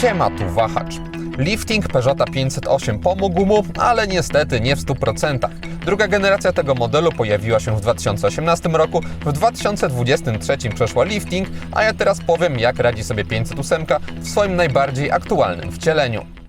Siema, tu wahacz. Lifting Peugeota 508 pomógł mu, ale niestety nie w 100%. Druga generacja tego modelu pojawiła się w 2018 roku, w 2023 przeszła lifting, a ja teraz powiem jak radzi sobie 508 w swoim najbardziej aktualnym wcieleniu.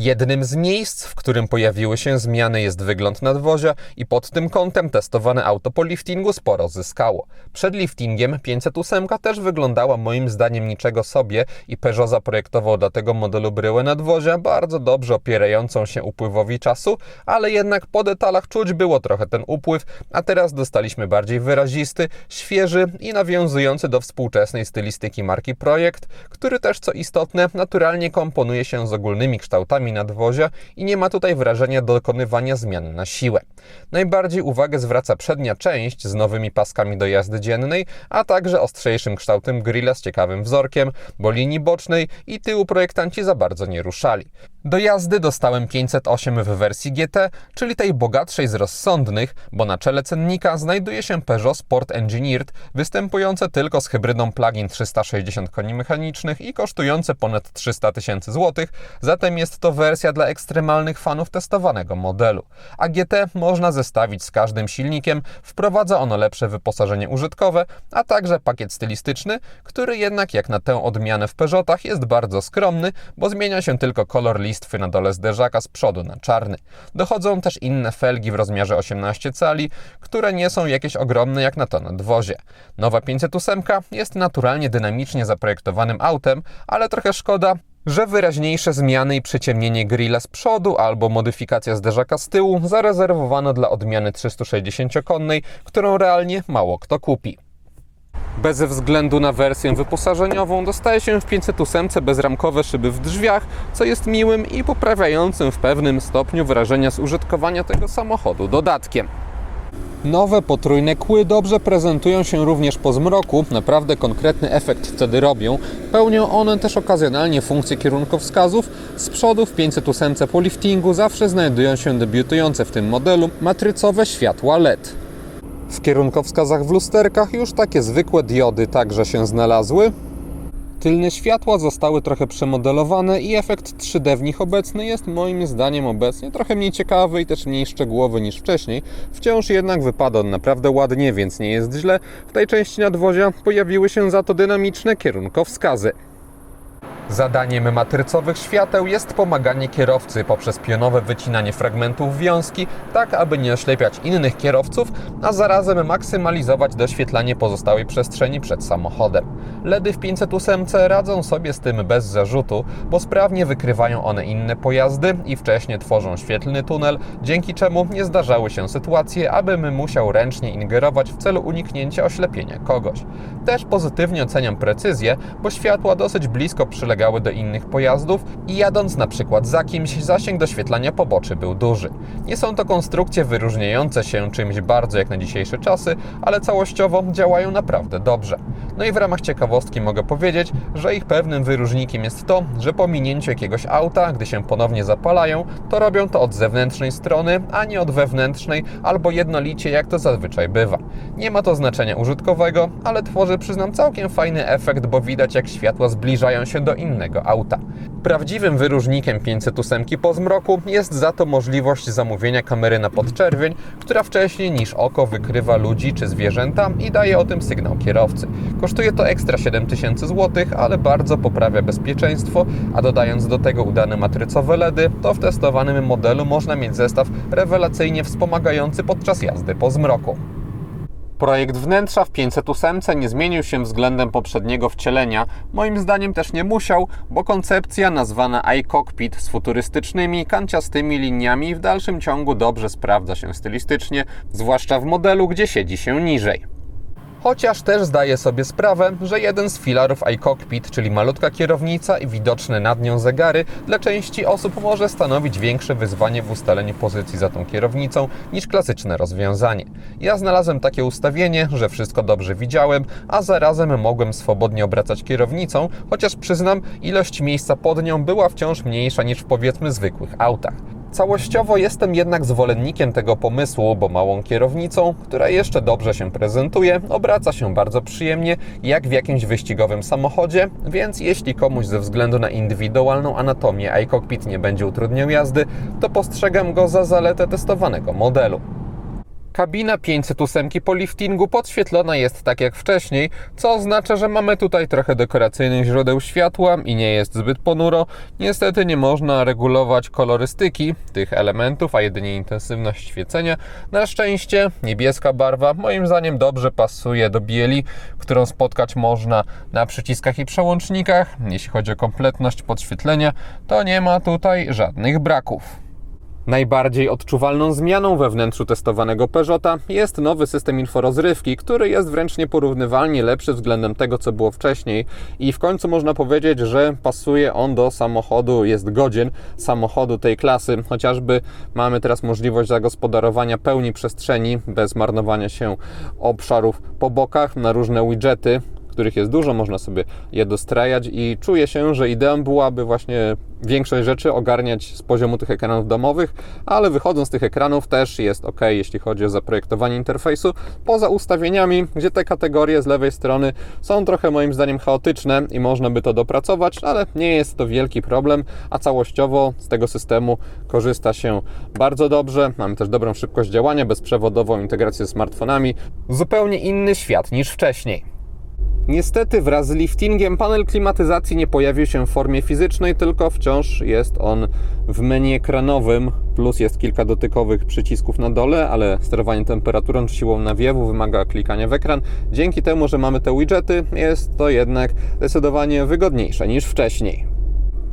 Jednym z miejsc, w którym pojawiły się zmiany jest wygląd nadwozia i pod tym kątem testowane auto po liftingu sporo zyskało. Przed liftingiem 508 też wyglądała moim zdaniem niczego sobie i Peugeot zaprojektował dla tego modelu bryłę nadwozia bardzo dobrze opierającą się upływowi czasu, ale jednak po detalach czuć było trochę ten upływ, a teraz dostaliśmy bardziej wyrazisty, świeży i nawiązujący do współczesnej stylistyki marki projekt, który też co istotne naturalnie komponuje się z ogólnymi kształtami nadwozia i nie ma tutaj wrażenia dokonywania zmian na siłę. Najbardziej uwagę zwraca przednia część z nowymi paskami do jazdy dziennej, a także ostrzejszym kształtem grilla z ciekawym wzorkiem, bo linii bocznej i tyłu projektanci za bardzo nie ruszali. Do jazdy dostałem 508 w wersji GT, czyli tej bogatszej z rozsądnych, bo na czele cennika znajduje się Peugeot Sport Engineered, występujące tylko z hybrydą plug-in 360 koni mechanicznych i kosztujące ponad 300 tysięcy złotych, zatem jest to wersja dla ekstremalnych fanów testowanego modelu. A GT można zestawić z każdym silnikiem, wprowadza ono lepsze wyposażenie użytkowe, a także pakiet stylistyczny, który jednak jak na tę odmianę w Peugeotach jest bardzo skromny, bo zmienia się tylko kolor listwy na dole zderzaka z przodu na czarny. Dochodzą też inne felgi w rozmiarze 18 cali, które nie są jakieś ogromne jak na to nadwozie. Nowa 508 jest naturalnie dynamicznie zaprojektowanym autem, ale trochę szkoda, że wyraźniejsze zmiany i przyciemnienie grilla z przodu albo modyfikacja zderzaka z tyłu zarezerwowano dla odmiany 360-konnej, którą realnie mało kto kupi. Bez względu na wersję wyposażeniową dostaje się w 508 bezramkowe szyby w drzwiach, co jest miłym i poprawiającym w pewnym stopniu wrażenia z użytkowania tego samochodu dodatkiem. Nowe potrójne kły dobrze prezentują się również po zmroku, naprawdę konkretny efekt wtedy robią. Pełnią one też okazjonalnie funkcję kierunkowskazów. Z przodu w 508 po liftingu zawsze znajdują się debiutujące w tym modelu matrycowe światła LED. W kierunkowskazach w lusterkach już takie zwykłe diody także się znalazły. Tylne światła zostały trochę przemodelowane i efekt 3D w nich obecny jest moim zdaniem obecnie trochę mniej ciekawy i też mniej szczegółowy niż wcześniej. Wciąż jednak wypada on naprawdę ładnie, więc nie jest źle. W tej części nadwozia pojawiły się za to dynamiczne kierunkowskazy. Zadaniem matrycowych świateł jest pomaganie kierowcy poprzez pionowe wycinanie fragmentów wiązki, tak aby nie oślepiać innych kierowców, a zarazem maksymalizować doświetlanie pozostałej przestrzeni przed samochodem. LEDy w 508 radzą sobie z tym bez zarzutu, bo sprawnie wykrywają one inne pojazdy i wcześniej tworzą świetlny tunel, dzięki czemu nie zdarzały się sytuacje, abym musiał ręcznie ingerować w celu uniknięcia oślepienia kogoś. Też pozytywnie oceniam precyzję, bo światła dosyć blisko przylegają do innych pojazdów i jadąc na przykład za kimś, zasięg doświetlania poboczy był duży. Nie są to konstrukcje wyróżniające się czymś bardzo jak na dzisiejsze czasy, ale całościowo działają naprawdę dobrze. No i w ramach ciekawostki mogę powiedzieć, że ich pewnym wyróżnikiem jest to, że po minięciu jakiegoś auta, gdy się ponownie zapalają, to robią to od zewnętrznej strony, a nie od wewnętrznej, albo jednolicie jak to zazwyczaj bywa. Nie ma to znaczenia użytkowego, ale tworzy przyznam całkiem fajny efekt, bo widać jak światła zbliżają się do innego auta. Prawdziwym wyróżnikiem 508 po zmroku jest za to możliwość zamówienia kamery na podczerwień, która wcześniej niż oko wykrywa ludzi czy zwierzęta i daje o tym sygnał kierowcy. Kosztuje to ekstra 7000 zł, ale bardzo poprawia bezpieczeństwo, a dodając do tego udane matrycowe LEDy, to w testowanym modelu można mieć zestaw rewelacyjnie wspomagający podczas jazdy po zmroku. Projekt wnętrza w 508 nie zmienił się względem poprzedniego wcielenia. Moim zdaniem też nie musiał, bo koncepcja nazwana iCockpit z futurystycznymi, kanciastymi liniami w dalszym ciągu dobrze sprawdza się stylistycznie, zwłaszcza w modelu, gdzie siedzi się niżej. Chociaż też zdaję sobie sprawę, że jeden z filarów iCockpit, czyli malutka kierownica i widoczne nad nią zegary, dla części osób może stanowić większe wyzwanie w ustaleniu pozycji za tą kierownicą niż klasyczne rozwiązanie. Ja znalazłem takie ustawienie, że wszystko dobrze widziałem, a zarazem mogłem swobodnie obracać kierownicą, chociaż przyznam, ilość miejsca pod nią była wciąż mniejsza niż w powiedzmy zwykłych autach. Całościowo jestem jednak zwolennikiem tego pomysłu, bo małą kierownicą, która jeszcze dobrze się prezentuje, obraca się bardzo przyjemnie, jak w jakimś wyścigowym samochodzie, więc jeśli komuś ze względu na indywidualną anatomię iCockpit nie będzie utrudniał jazdy, to postrzegam go za zaletę testowanego modelu. Kabina 508 po liftingu podświetlona jest tak jak wcześniej, co oznacza, że mamy tutaj trochę dekoracyjnych źródeł światła i nie jest zbyt ponuro. Niestety nie można regulować kolorystyki tych elementów, a jedynie intensywność świecenia. Na szczęście niebieska barwa moim zdaniem dobrze pasuje do bieli, którą spotkać można na przyciskach i przełącznikach. Jeśli chodzi o kompletność podświetlenia, to nie ma tutaj żadnych braków. Najbardziej odczuwalną zmianą we wnętrzu testowanego Peugeota jest nowy system inforozrywki, który jest wręcz nieporównywalnie lepszy względem tego, co było wcześniej i w końcu można powiedzieć, że pasuje on do samochodu, jest godzien samochodu tej klasy. Chociażby mamy teraz możliwość zagospodarowania pełni przestrzeni bez marnowania się obszarów po bokach na różne widgety, których jest dużo, można sobie je dostrajać i czuję się, że ideą byłaby właśnie większość rzeczy ogarniać z poziomu tych ekranów domowych, ale wychodząc z tych ekranów też jest ok, jeśli chodzi o zaprojektowanie interfejsu, poza ustawieniami, gdzie te kategorie z lewej strony są trochę moim zdaniem chaotyczne i można by to dopracować, ale nie jest to wielki problem, a całościowo z tego systemu korzysta się bardzo dobrze. Mamy też dobrą szybkość działania, bezprzewodową integrację z smartfonami. Zupełnie inny świat niż wcześniej. Niestety wraz z liftingiem panel klimatyzacji nie pojawił się w formie fizycznej, tylko wciąż jest on w menu ekranowym, plus jest kilka dotykowych przycisków na dole, ale sterowanie temperaturą czy siłą nawiewu wymaga klikania w ekran. Dzięki temu, że mamy te widgety, jest to jednak zdecydowanie wygodniejsze niż wcześniej.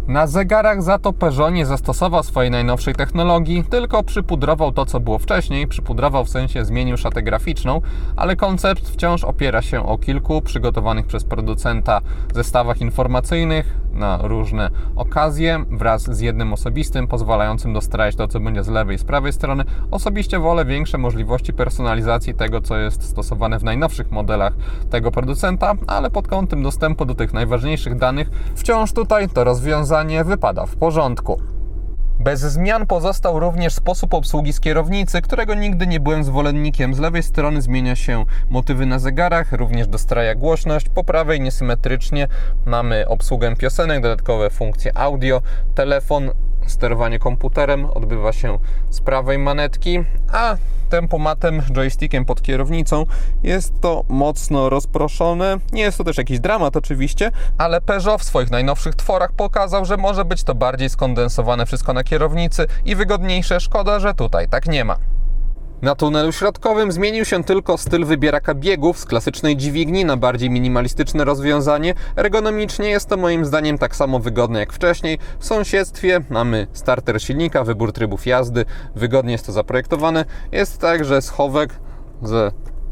Na zegarach za to Peugeot nie zastosował swojej najnowszej technologii, tylko przypudrował to, co było wcześniej. Przypudrował w sensie zmienił szatę graficzną, ale koncept wciąż opiera się o kilku przygotowanych przez producenta zestawach informacyjnych na różne okazje, wraz z jednym osobistym, pozwalającym dostrajać to, co będzie z lewej i z prawej strony. Osobiście wolę większe możliwości personalizacji tego, co jest stosowane w najnowszych modelach tego producenta, ale pod kątem dostępu do tych najważniejszych danych wciąż tutaj to rozwiązanie wypada w porządku. Bez zmian pozostał również sposób obsługi z kierownicy, którego nigdy nie byłem zwolennikiem. Z lewej strony zmienia się motywy na zegarach, również dostraja głośność. Po prawej niesymetrycznie mamy obsługę piosenek, dodatkowe funkcje audio, telefon, sterowanie komputerem odbywa się z prawej manetki, a tempomatem, joystickiem pod kierownicą jest to mocno rozproszone. Nie jest to też jakiś dramat oczywiście, ale Peugeot w swoich najnowszych tworach pokazał, że może być to bardziej skondensowane wszystko na kierownicy i wygodniejsze. Szkoda, że tutaj tak nie ma. Na tunelu środkowym zmienił się tylko styl wybieraka biegów z klasycznej dźwigni na bardziej minimalistyczne rozwiązanie. Ergonomicznie jest to moim zdaniem tak samo wygodne jak wcześniej. W sąsiedztwie mamy starter silnika, wybór trybów jazdy, wygodnie jest to zaprojektowane. Jest także schowek ze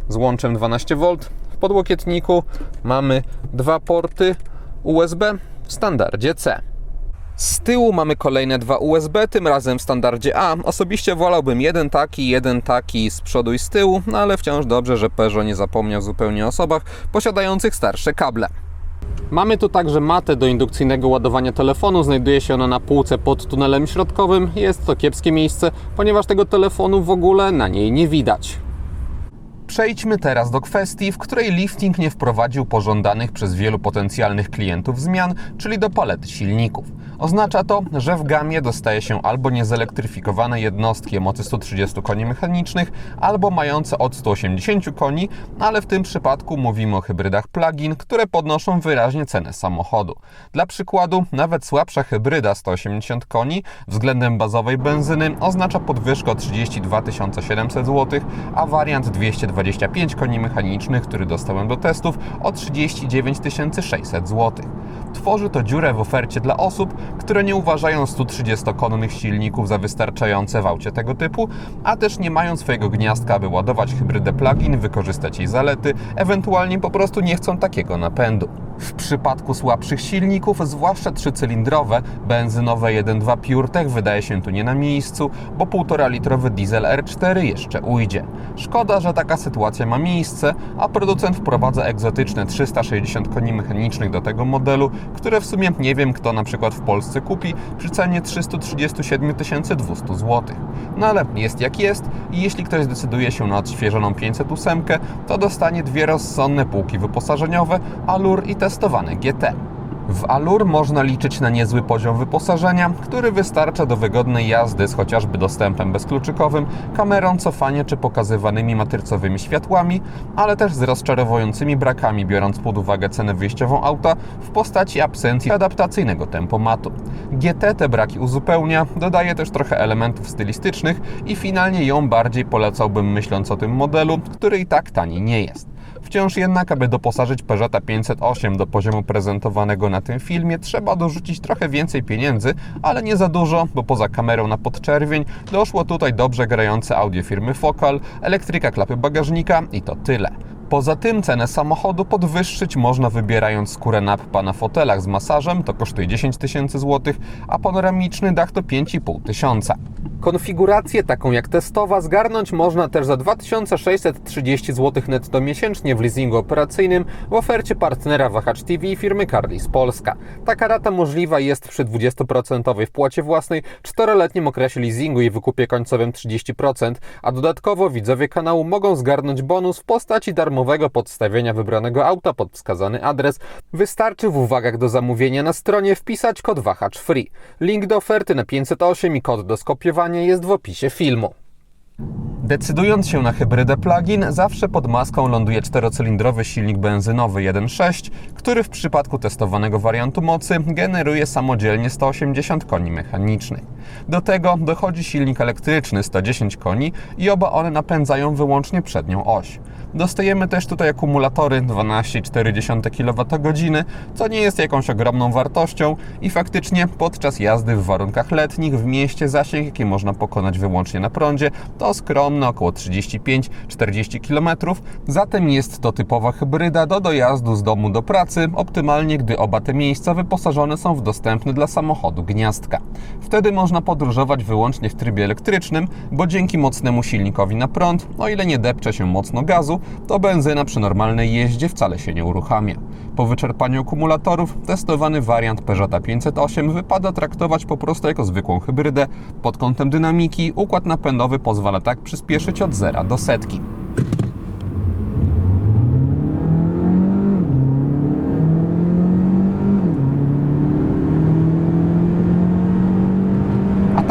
złączem 12V. W podłokietniku mamy dwa porty USB w standardzie C. Z tyłu mamy kolejne dwa USB, tym razem w standardzie A. Osobiście wolałbym jeden taki, jeden taki z przodu i z tyłu, no ale wciąż dobrze, że Peugeot nie zapomniał zupełnie o osobach posiadających starsze kable. Mamy tu także matę do indukcyjnego ładowania telefonu. Znajduje się ona na półce pod tunelem środkowym. Jest to kiepskie miejsce, ponieważ tego telefonu w ogóle na niej nie widać. Przejdźmy teraz do kwestii, w której lifting nie wprowadził pożądanych przez wielu potencjalnych klientów zmian, czyli do palety silników. Oznacza to, że w gamie dostaje się albo niezelektryfikowane jednostki o mocy 130 koni mechanicznych, albo mające od 180 koni, ale w tym przypadku mówimy o hybrydach plug-in, które podnoszą wyraźnie cenę samochodu. Dla przykładu, nawet słabsza hybryda 180 koni względem bazowej benzyny oznacza podwyżkę o 32 700 zł, a wariant 225 koni mechanicznych, który dostałem do testów, o 39 600 zł. Tworzy to dziurę w ofercie dla osób, które nie uważają 130-konnych silników za wystarczające w aucie tego typu, a też nie mają swojego gniazdka, aby ładować hybrydę plug-in, wykorzystać jej zalety, ewentualnie po prostu nie chcą takiego napędu. W przypadku słabszych silników, zwłaszcza trzycylindrowe, benzynowe 1.2 PureTech wydaje się tu nie na miejscu, bo 1,5 litrowy diesel R4 jeszcze ujdzie. Szkoda, że taka sytuacja ma miejsce, a producent wprowadza egzotyczne 360 koni mechanicznych do tego modelu, które w sumie nie wiem kto na przykład w Polsce kupi przy cenie 337 200 zł. No ale jest jak jest i jeśli ktoś zdecyduje się na odświeżoną 508, to dostanie dwie rozsądne półki wyposażeniowe, Allure i testowane GT. W Allure można liczyć na niezły poziom wyposażenia, który wystarcza do wygodnej jazdy z chociażby dostępem bezkluczykowym, kamerą cofania czy pokazywanymi matrycowymi światłami, ale też z rozczarowującymi brakami, biorąc pod uwagę cenę wyjściową auta w postaci absencji adaptacyjnego tempomatu. GT te braki uzupełnia, dodaje też trochę elementów stylistycznych i finalnie ją bardziej polecałbym myśląc o tym modelu, który i tak tani nie jest. Wciąż jednak, aby doposażyć Peugeota 508 do poziomu prezentowanego na tym filmie, trzeba dorzucić trochę więcej pieniędzy, ale nie za dużo, bo poza kamerą na podczerwień doszło tutaj dobrze grające audio firmy Focal, elektryka klapy bagażnika i to tyle. Poza tym cenę samochodu podwyższyć można wybierając skórę nappa na fotelach z masażem, to kosztuje 10 tysięcy złotych, a panoramiczny dach to 5,5 tysiąca. Konfigurację taką jak testowa zgarnąć można też za 2630 zł netto miesięcznie w leasingu operacyjnym w ofercie partnera Wahacz TV firmy Carlis Polska. Taka rata możliwa jest przy 20% wpłacie własnej, 4-letnim okresie leasingu i wykupie końcowym 30%, a dodatkowo widzowie kanału mogą zgarnąć bonus w postaci darmowego podstawienia wybranego auta pod wskazany adres. Wystarczy w uwagach do zamówienia na stronie wpisać kod Wahacz Free. Link do oferty na 508 i kod do skopiowania jest w opisie filmu. Decydując się na hybrydę plug-in, zawsze pod maską ląduje czterocylindrowy silnik benzynowy 1.6, który w przypadku testowanego wariantu mocy generuje samodzielnie 180 koni mechanicznych. Do tego dochodzi silnik elektryczny 110 koni i oba one napędzają wyłącznie przednią oś. Dostajemy też tutaj akumulatory 12,4 kWh, co nie jest jakąś ogromną wartością i faktycznie podczas jazdy w warunkach letnich w mieście zasięg, jaki można pokonać wyłącznie na prądzie, to skromne około 35-40 km. Zatem jest to typowa hybryda do dojazdu z domu do pracy, optymalnie gdy oba te miejsca wyposażone są w dostępny dla samochodu gniazdka. Wtedy można podróżować wyłącznie w trybie elektrycznym, bo dzięki mocnemu silnikowi na prąd, o ile nie depcze się mocno gazu, to benzyna przy normalnej jeździe wcale się nie uruchamia. Po wyczerpaniu akumulatorów testowany wariant Peugeota 508 wypada traktować po prostu jako zwykłą hybrydę. Pod kątem dynamiki układ napędowy pozwala tak przyspieszyć od zera do setki.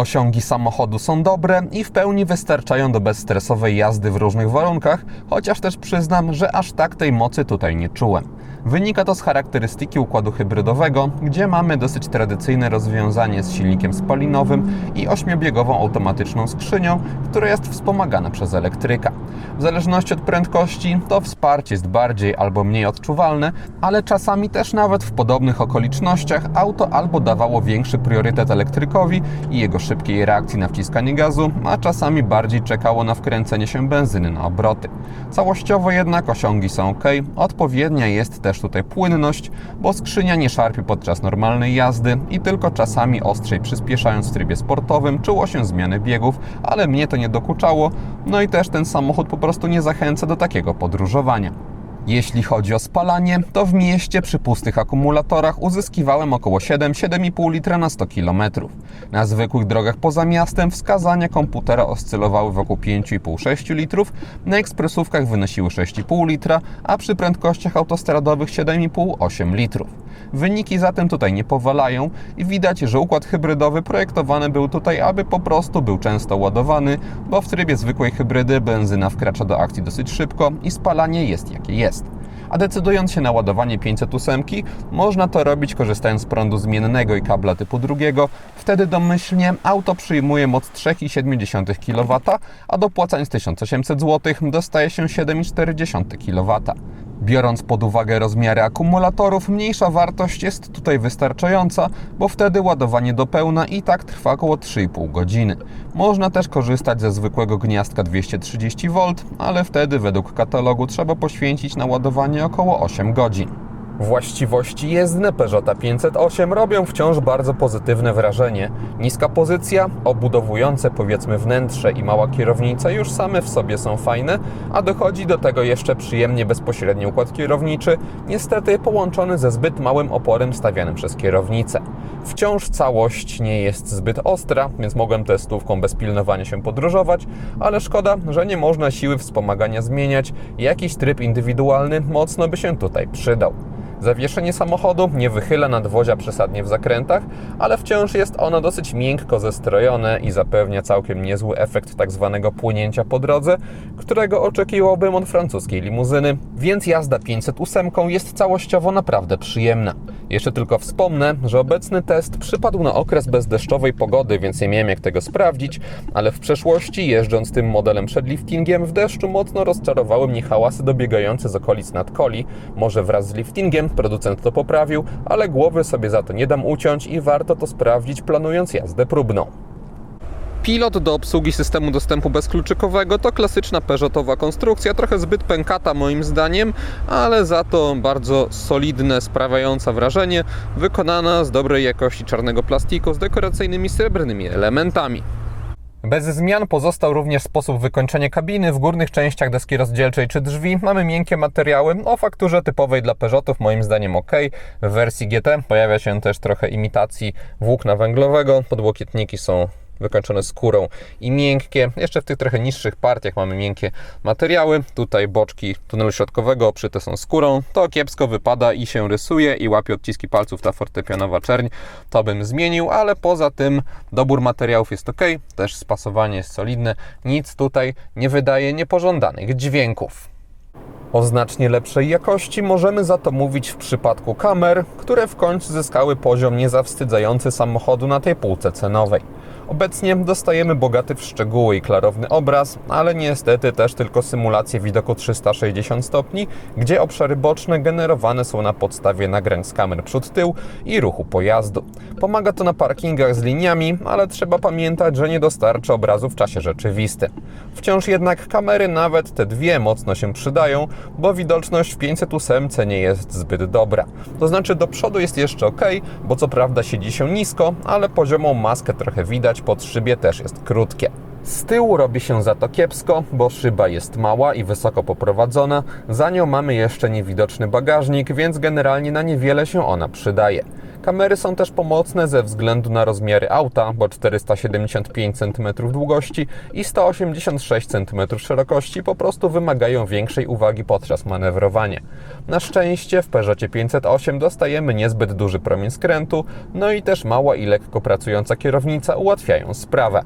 Osiągi samochodu są dobre i w pełni wystarczają do bezstresowej jazdy w różnych warunkach, chociaż też przyznam, że aż tak tej mocy tutaj nie czułem. Wynika to z charakterystyki układu hybrydowego, gdzie mamy dosyć tradycyjne rozwiązanie z silnikiem spalinowym i ośmiobiegową automatyczną skrzynią, która jest wspomagana przez elektryka. W zależności od prędkości to wsparcie jest bardziej albo mniej odczuwalne, ale czasami też nawet w podobnych okolicznościach auto albo dawało większy priorytet elektrykowi i jego szybkiej reakcji na wciskanie gazu, a czasami bardziej czekało na wkręcenie się benzyny na obroty. Całościowo jednak osiągi są ok, odpowiednia jest też tutaj płynność, bo skrzynia nie szarpie podczas normalnej jazdy i tylko czasami ostrzej przyspieszając w trybie sportowym czuło się zmiany biegów, ale mnie to nie dokuczało, no i też ten samochód po prostu nie zachęca do takiego podróżowania. Jeśli chodzi o spalanie, to w mieście przy pustych akumulatorach uzyskiwałem około 7-7,5 litra na 100 km. Na zwykłych drogach poza miastem wskazania komputera oscylowały wokół 5,5-6 litrów, na ekspresówkach wynosiły 6,5 litra, a przy prędkościach autostradowych 7,5-8 litrów. Wyniki zatem tutaj nie powalają i widać, że układ hybrydowy projektowany był tutaj, aby po prostu był często ładowany, bo w trybie zwykłej hybrydy benzyna wkracza do akcji dosyć szybko i spalanie jest jakie jest. A decydując się na ładowanie 508, można to robić korzystając z prądu zmiennego i kabla typu drugiego. Wtedy domyślnie auto przyjmuje moc 3,7 kW, a dopłacając 1800 zł dostaje się 7,4 kW. Biorąc pod uwagę rozmiary akumulatorów, mniejsza wartość jest tutaj wystarczająca, bo wtedy ładowanie do pełna i tak trwa około 3,5 godziny. Można też korzystać ze zwykłego gniazdka 230V, ale wtedy według katalogu trzeba poświęcić na ładowanie około 8 godzin. Właściwości jezdne Peugeota 508 robią wciąż bardzo pozytywne wrażenie. Niska pozycja, obudowujące powiedzmy wnętrze i mała kierownica już same w sobie są fajne, a dochodzi do tego jeszcze przyjemnie bezpośredni układ kierowniczy, niestety połączony ze zbyt małym oporem stawianym przez kierownicę. Wciąż całość nie jest zbyt ostra, więc mogłem testówką bez pilnowania się podróżować, ale szkoda, że nie można siły wspomagania zmieniać. Jakiś tryb indywidualny mocno by się tutaj przydał. Zawieszenie samochodu nie wychyla nadwozia przesadnie w zakrętach, ale wciąż jest ono dosyć miękko zestrojone i zapewnia całkiem niezły efekt tak zwanego płynięcia po drodze, którego oczekiwałbym od francuskiej limuzyny, więc jazda 508 jest całościowo naprawdę przyjemna. Jeszcze tylko wspomnę, że obecny test przypadł na okres bezdeszczowej pogody, więc nie miałem jak tego sprawdzić, ale w przeszłości jeżdżąc tym modelem przed liftingiem w deszczu mocno rozczarowały mnie hałasy dobiegające z okolic nadkoli. Może wraz z liftingiem producent to poprawił, ale głowy sobie za to nie dam uciąć i warto to sprawdzić planując jazdę próbną. Pilot do obsługi systemu dostępu bezkluczykowego to klasyczna Peugeotowa konstrukcja, trochę zbyt pękata moim zdaniem, ale za to bardzo solidne, sprawiająca wrażenie, wykonana z dobrej jakości czarnego plastiku z dekoracyjnymi srebrnymi elementami. Bez zmian pozostał również sposób wykończenia kabiny. W górnych częściach deski rozdzielczej czy drzwi mamy miękkie materiały o fakturze typowej dla Peugeotów, moim zdaniem ok. W wersji GT pojawia się też trochę imitacji włókna węglowego. Podłokietniki są wykończone skórą i miękkie. Jeszcze w tych trochę niższych partiach mamy miękkie materiały. Tutaj boczki tunelu środkowego obszyte są skórą. To kiepsko wypada i się rysuje i łapie odciski palców ta fortepianowa czerń. To bym zmienił, ale poza tym dobór materiałów jest ok. Też spasowanie jest solidne. Nic tutaj nie wydaje niepożądanych dźwięków. O znacznie lepszej jakości możemy za to mówić w przypadku kamer, które w końcu zyskały poziom niezawstydzający samochodu na tej półce cenowej. Obecnie dostajemy bogaty w szczegóły i klarowny obraz, ale niestety też tylko symulację widoku 360 stopni, gdzie obszary boczne generowane są na podstawie nagrań z kamer przód-tył i ruchu pojazdu. Pomaga to na parkingach z liniami, ale trzeba pamiętać, że nie dostarcza obrazu w czasie rzeczywistym. Wciąż jednak kamery, nawet te dwie, mocno się przydają, bo widoczność w 508 nie jest zbyt dobra. To znaczy do przodu jest jeszcze ok, bo co prawda siedzi się nisko, ale poziomą maskę trochę widać, pod szybie też jest krótkie. Z tyłu robi się za to kiepsko, bo szyba jest mała i wysoko poprowadzona. Za nią mamy jeszcze niewidoczny bagażnik, więc generalnie na niewiele się ona przydaje. Kamery są też pomocne ze względu na rozmiary auta, bo 475 cm długości i 186 cm szerokości po prostu wymagają większej uwagi podczas manewrowania. Na szczęście w Peugeotie 508 dostajemy niezbyt duży promień skrętu, no i też mała i lekko pracująca kierownica ułatwiają sprawę.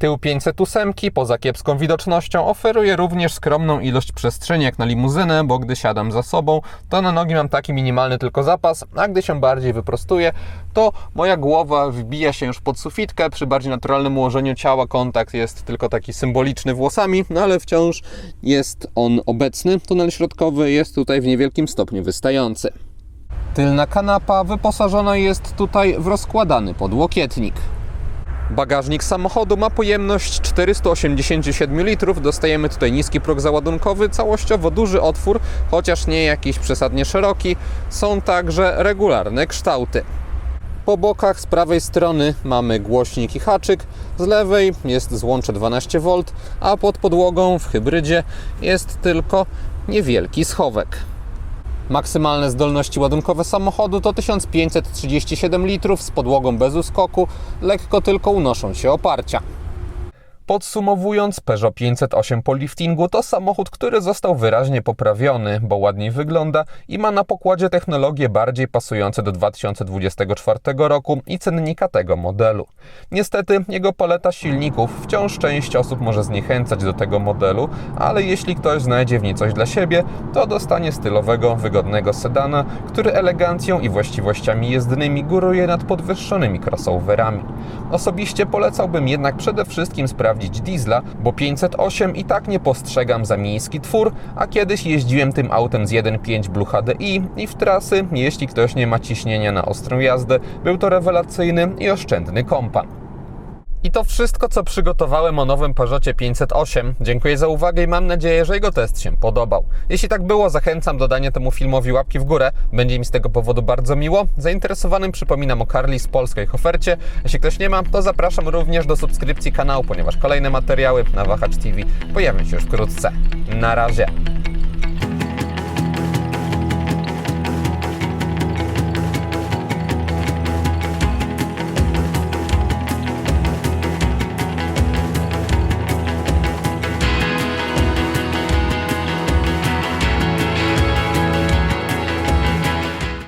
Tył 508 poza kiepską widocznością oferuje również skromną ilość przestrzeni jak na limuzynę, bo gdy siadam za sobą, to na nogi mam taki minimalny tylko zapas, a gdy się bardziej wyprostuję, to moja głowa wbija się już pod sufitkę. Przy bardziej naturalnym ułożeniu ciała kontakt jest tylko taki symboliczny włosami, no ale wciąż jest on obecny. Tunel środkowy jest tutaj w niewielkim stopniu wystający. Tylna kanapa wyposażona jest tutaj w rozkładany podłokietnik. Bagażnik samochodu ma pojemność 487 litrów. Dostajemy tutaj niski próg załadunkowy, całościowo duży otwór, chociaż nie jakiś przesadnie szeroki. Są także regularne kształty. Po bokach z prawej strony mamy głośnik i haczyk, z lewej jest złącze 12V, a pod podłogą w hybrydzie jest tylko niewielki schowek. Maksymalne zdolności ładunkowe samochodu to 1537 litrów z podłogą bez uskoku, lekko tylko unoszą się oparcia. Podsumowując, Peugeot 508 po liftingu to samochód, który został wyraźnie poprawiony, bo ładniej wygląda i ma na pokładzie technologie bardziej pasujące do 2024 roku i cennika tego modelu. Niestety, jego paleta silników wciąż część osób może zniechęcać do tego modelu, ale jeśli ktoś znajdzie w niej coś dla siebie, to dostanie stylowego, wygodnego sedana, który elegancją i właściwościami jezdnymi góruje nad podwyższonymi crossoverami. Osobiście polecałbym jednak przede wszystkim sprawdzić sprawdzić diesla, bo 508 i tak nie postrzegam za miejski twór, a kiedyś jeździłem tym autem z 1.5 Blue HDI i w trasy, jeśli ktoś nie ma ciśnienia na ostrą jazdę, był to rewelacyjny i oszczędny kompan. I to wszystko, co przygotowałem o nowym Peugeotie 508. Dziękuję za uwagę i mam nadzieję, że jego test się podobał. Jeśli tak było, zachęcam do dania temu filmowi łapki w górę. Będzie mi z tego powodu bardzo miło. Zainteresowanym przypominam o Carly z polskiej ofercie. Jeśli ktoś nie ma, to zapraszam również do subskrypcji kanału, ponieważ kolejne materiały na Wahacz TV pojawią się już wkrótce. Na razie.